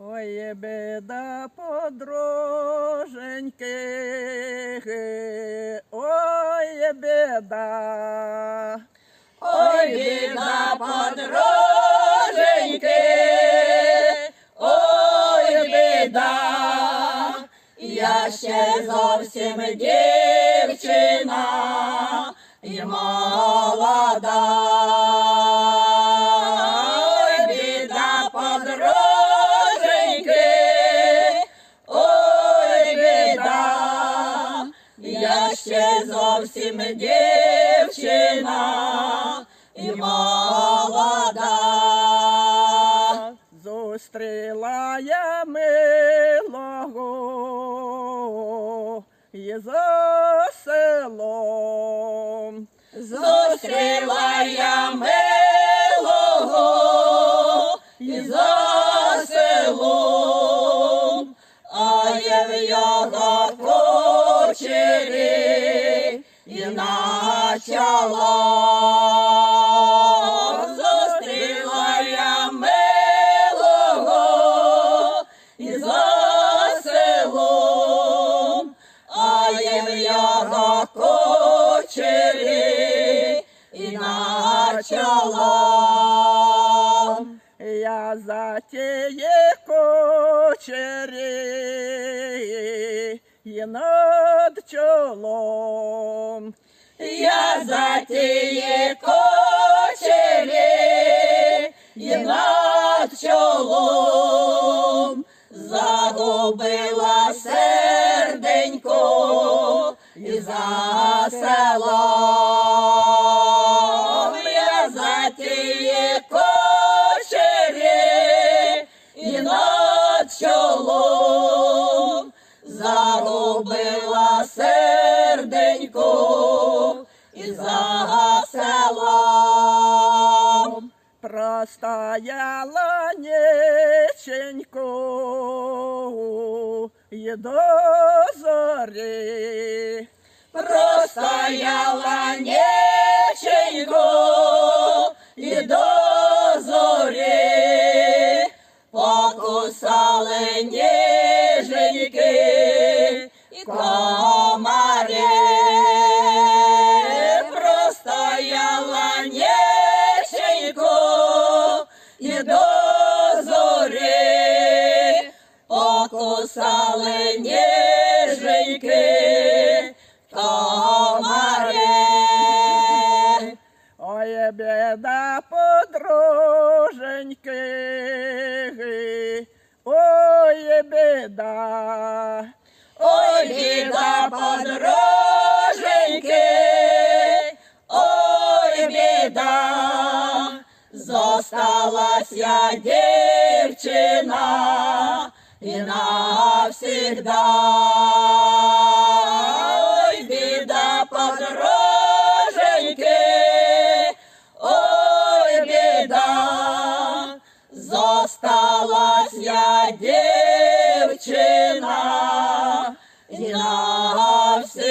Ой, беда подруженьки, ой, беда. Ой, біда подруженьки, ой, біда, я ще зовсім дівчина і молода. Ще зовсім дівчина і молода. Зустріла я милого і за селом. Зустріла я милого начало. Зустріла я милого і за селом, а є в його кучері і начало. Я за тіє кочері і над чолом. Я за тієї кочері і над чолом загубила серденько і за селом. Я за тієї кочері і над чолом загубила серденько за селом. Простояла ніченько і до зорі. Простояла неченько і до зорі, покусали ніженьки покусали ніженьки комари. Ой, біда подруженьки, ой, біда. Ой, біда подруженьки, ой, біда, зосталась я дівчина і навсегда. Ой, беда подроженьки, ой, біда зосталась я дівчина, і навсегда.